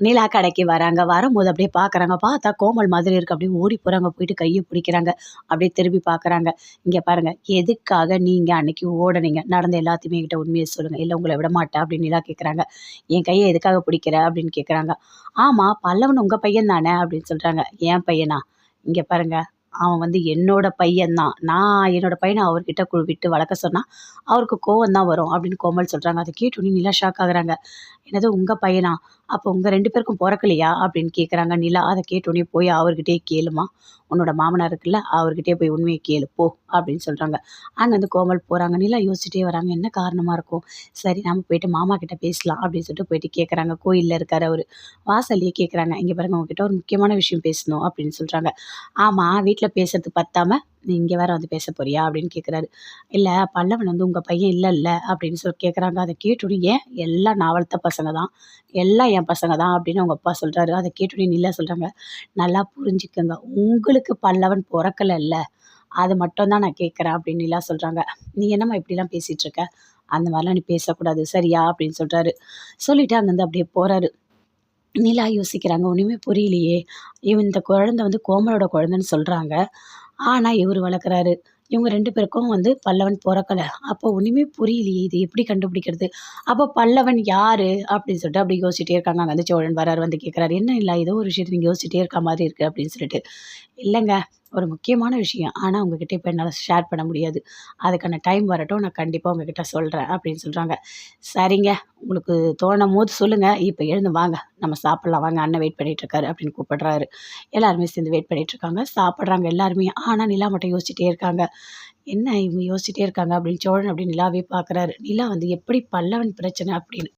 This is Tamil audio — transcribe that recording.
நிலா கடைக்கு வராங்க. வரும்போது அப்படியே பார்க்குறாங்க பார்த்தா கோமல் மாதிரி இருக்குது அப்படியே ஓடி போகிறாங்க போயிட்டு கையை பிடிக்கிறாங்க. அப்படியே திரும்பி பார்க்குறாங்க இங்கே பாருங்கள் எதுக்காக நீங்கள் அன்னைக்கு ஓடனீங்க? நடந்த எல்லாத்தையுமே கிட்ட உண்மையை சொல்லுங்கள் இல்லை உங்களை விட மாட்டேன் அப்படின்னு நிலா கேட்குறாங்க என் கையை எதுக்காக பிடிக்கிற? அப்படின்னு கேட்குறாங்க ஆமாம் பல்லவன் உங்கள் பையன் தானே? அப்படின்னு சொல்கிறாங்க ஏன் பையனா? இங்கே பாருங்கள் அவன் வந்து என்னோட பையன்தான் நான் என்னோட பையனை அவர்கிட்ட விட்டு வளர்க்க சொன்னால் அவருக்கு கோவம் தான் வரும் அப்படின்னு கோமல் சொல்கிறாங்க அதை கேட்டோன்னே நிலா ஷாக் ஆகுறாங்க. என்னது உங்கள் பையனா? அப்போ உங்கள் ரெண்டு பேருக்கும் பிறக்கலையா அப்படின்னு கேட்குறாங்க நிலா அதை கேட்டோடனே போய் அவர்கிட்டே கேளுமா. உன்னோட மாமனார் இருக்குல்ல அவர்கிட்டயே போய் உண்மையை கேளு போ அப்படின்னு சொல்கிறாங்க அங்கேருந்து கோமல் போகிறாங்க நிலா யோசிச்சுட்டே வராங்க. என்ன காரணமாக இருக்கும்? சரி நம்ம போயிட்டு மாமா கிட்ட பேசலாம் அப்படின்னு சொல்லிட்டு போயிட்டு கேட்குறாங்க கோயிலில் இருக்கார் அவர். வாசல்லையே கேட்குறாங்க இங்கே பாருங்க உங்ககிட்ட ஒரு முக்கியமான விஷயம் பேசணும் அப்படின்னு சொல்கிறாங்க ஆமாம் வீட்டில் பேசுறது பத்தாமல் நீ இங்கே வேறு வந்து பேச போறியா? அப்படின்னு கேட்குறாரு இல்லை பல்லவன் வந்து உங்கள் பையன் இல்லைல்ல அப்படின்னு சொல்லி கேட்குறாங்க அதை கேட்டுடி ஏன் எல்லாம் நான் வளர்த்த பசங்க தான்? எல்லாம் என் பசங்க தான் அப்படின்னு அவங்க அப்பா சொல்கிறாரு அதை கேட்டுடி நிலா சொல்கிறாங்க நல்லா புரிஞ்சுக்கோங்க. உங்களுக்கு பல்லவன் பிறக்கலைல்ல அது மட்டும் தான் நான் கேட்குறேன் அப்படின்னு நிலா சொல்கிறாங்க நீ என்னம்மா இப்படிலாம் பேசிகிட்டு இருக்க? அந்த மாதிரிலாம் நீ பேசக்கூடாது. சரியா? அப்படின்னு சொல்கிறாரு சொல்லிவிட்டு அங்கேருந்து அப்படியே போகிறாரு நிலா யோசிக்கிறாங்க. ஒன்றுமே புரியலையே. இவன் இந்த குழந்தை வந்து கோமலோட குழந்தைன்னு சொல்கிறாங்க ஆனால் இவர் வளர்க்குறாரு. இவங்க ரெண்டு பேருக்கும் வந்து பல்லவன் பிறக்கல. அப்போ ஒன்றுமே புரியலையே இது எப்படி கண்டுபிடிக்கிறது? அப்போ பல்லவன் யார்? அப்படின்னு சொல்லிட்டு அப்படி யோசிச்சுட்டே இருக்காங்க. அங்கே வந்து சோழன் வரார் வந்து கேட்குறாரு என்ன இல்லை ஏதோ ஒரு விஷயத்தை நீங்கள் யோசிச்சிட்டே இருக்க மாதிரி இருக்குது அப்படின்னு சொல்லிட்டு. இல்லைங்க ஒரு முக்கியமான விஷயம். ஆனால் உங்ககிட்ட இப்போ என்னால் ஷேர் பண்ண முடியாது. அதுக்கான டைம் வரட்டும். நான் கண்டிப்பாக உங்ககிட்ட சொல்கிறேன் அப்படின்னு சொல்கிறாங்க சரிங்க உங்களுக்கு தோணும் போது சொல்லுங்கள் இப்போ எழுந்து வாங்க. நம்ம சாப்பிட்லாம். வாங்க அண்ணன் வெயிட் பண்ணிகிட்ருக்காரு அப்படின்னு கூப்பிடுறாரு. எல்லாருமே சேர்ந்து வெயிட் பண்ணிகிட்ருக்காங்க சாப்பிட்றாங்க எல்லாருமே. ஆனால் நிலா மட்டும் யோசிச்சுட்டே இருக்காங்க. என்ன இவங்க யோசிச்சுட்டே இருக்காங்க? அப்படின்னு சோழன் அப்படின்னு நிலாவே பார்க்குறாரு. நிலா வந்து எப்படி பல்லவன் பிரச்சனை? அப்படின்னு.